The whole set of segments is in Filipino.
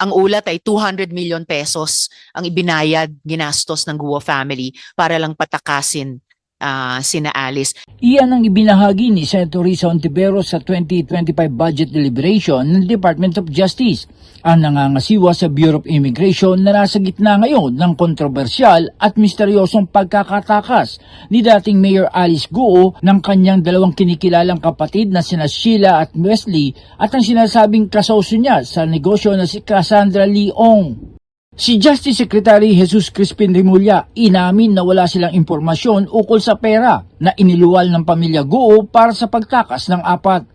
ang ulat ay 200 million pesos ang ibinayad, ginastos ng Guo family para lang patakasin ah, sina Alice. Iyan ang ibinahagi ni Senator Risa Ontiveros sa 2025 budget deliberation ng Department of Justice. Ang nangangasiwa sa Bureau of Immigration na nasa gitna ngayon ng kontrobersyal at misteryosong pagkakatakas ni dating Mayor Alice Guo ng kanyang dalawang kinikilalang kapatid na sina Sheila at Wesley at ang sinasabing kasosyo niya sa negosyo na si Cassandra Leong. Si Justice Secretary Jesus Crispin Rimulya inamin na wala silang impormasyon ukol sa pera na iniluwal ng pamilya Guo para sa pagtakas ng apat.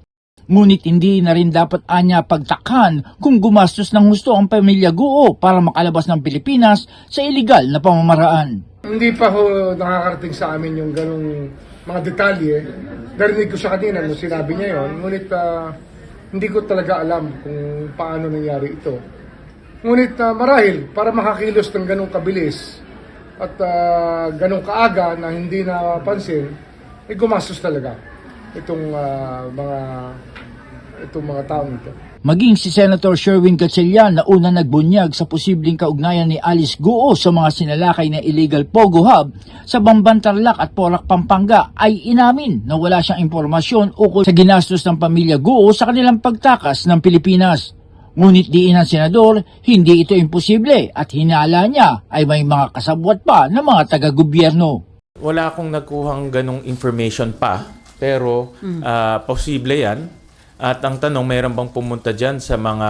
Ngunit hindi na rin dapat anya pagtakhan kung gumastos ng gusto ang pamilya Guo para makalabas ng Pilipinas sa iligal na pamamaraan. Hindi pa ho nakakarating sa amin yung ganong mga detalye. Narinig ko siya kanina nung sinabi niya yon. Ngunit ah, hindi ko talaga alam kung paano nangyari ito. Ngunit ah, marahil, para makakilos ng ganong kabilis at ah, ganong kaaga na hindi napansin, eh gumastos talaga itong ah, mga itong mga taong ito. Maging si Senator Sherwin Gatchalian na una nagbunyag sa posibleng kaugnayan ni Alice Guo sa mga sinalakay na illegal Pogo Hub sa Bamban Tarlac at Porac, Pampanga ay inamin na wala siyang impormasyon ukol sa ginastos ng pamilya Guo sa kanilang pagtakas ng Pilipinas. Ngunit diin ng senador, hindi ito imposible at hinala niya ay may mga kasabwat pa ng mga taga-gobyerno. Wala akong nakuhang ganong information pa, pero ah, posible yan. At ang tanong, mayroon bang pumunta dyan sa mga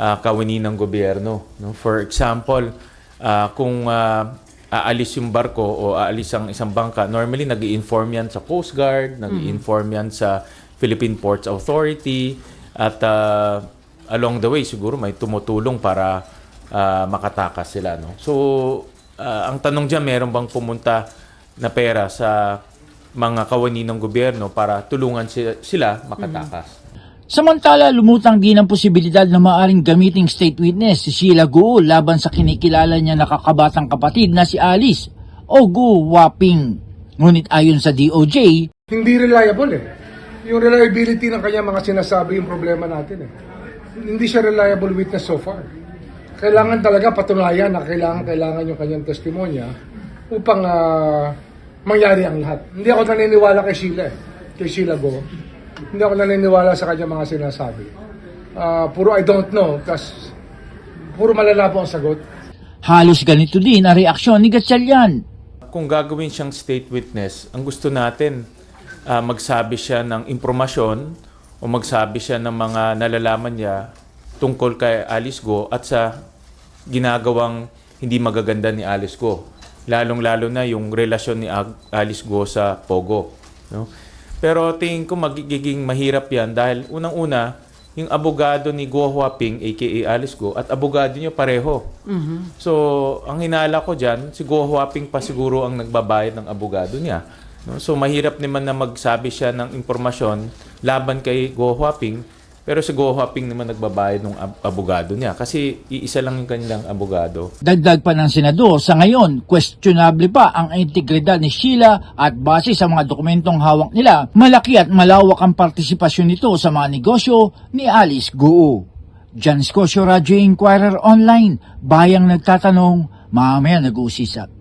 ah, kawani ng gobyerno? No? For example, ah, kung ah, aalis yung barko o aalis ang isang bangka, normally nag inform yan sa Coast Guard, nag inform yan sa Philippine Ports Authority, at ah, along the way siguro may tumutulong para ah, makatakas sila. No? So, ah, ang tanong dyan, meron bang pumunta na pera sa mga kawani ng gobyerno para tulungan si- sila makatakas? Samantala, lumutang din ang posibilidad na maaring gamiting state witness si Sheila Guo laban sa kinikilala niya na kakabatang kapatid na si Alice o Guo Waping. Ngunit ayon sa DOJ, Hindi reliable eh. Yung reliability ng kanya mga sinasabi yung problema natin eh. Hindi siya reliable witness so far. Kailangan talaga patunayan na kailangan kailangan yung kanyang testimonya upang ah, mangyari ang lahat. Hindi ako naniniwala kay Sheila eh. Kay Sheila Go. Hindi ako naniniwala sa kanya mga sinasabi. Ah, puro I don't know. Tapos puro malala po ang sagot. halos ganito din ang reaksyon ni Gatchalian. Kung gagawin siyang state witness, ang gusto natin, ah, magsabi siya ng impormasyon o magsabi siya ng mga nalalaman niya tungkol kay Alice Go at sa ginagawang hindi magaganda ni Alice Go. Lalong-lalo na yung relasyon ni Alice Go sa Pogo. No? Pero tingin ko magiging mahirap yan dahil unang-una, yung abogado ni Go Huaping, aka Alice Go, at abogado niyo pareho. So, ang hinala ko dyan, si Go Huaping pa siguro ang nagbabayad ng abogado niya. No? So, mahirap naman na magsabi siya ng impormasyon laban kay Go Huaping, pero si Go Huaping naman nagbabayad ng ab- abogado niya kasi iisa lang yung kanilang abogado. Dagdag pa ng senador, sa ngayon, questionable pa ang integridad ni Sheila at base sa mga dokumentong hawak nila, malaki at malawak ang partisipasyon nito sa mga negosyo ni Alice Guo. Jan Scotia Radio Inquirer Online, bayang nagtatanong, mamaya nag-uusisa.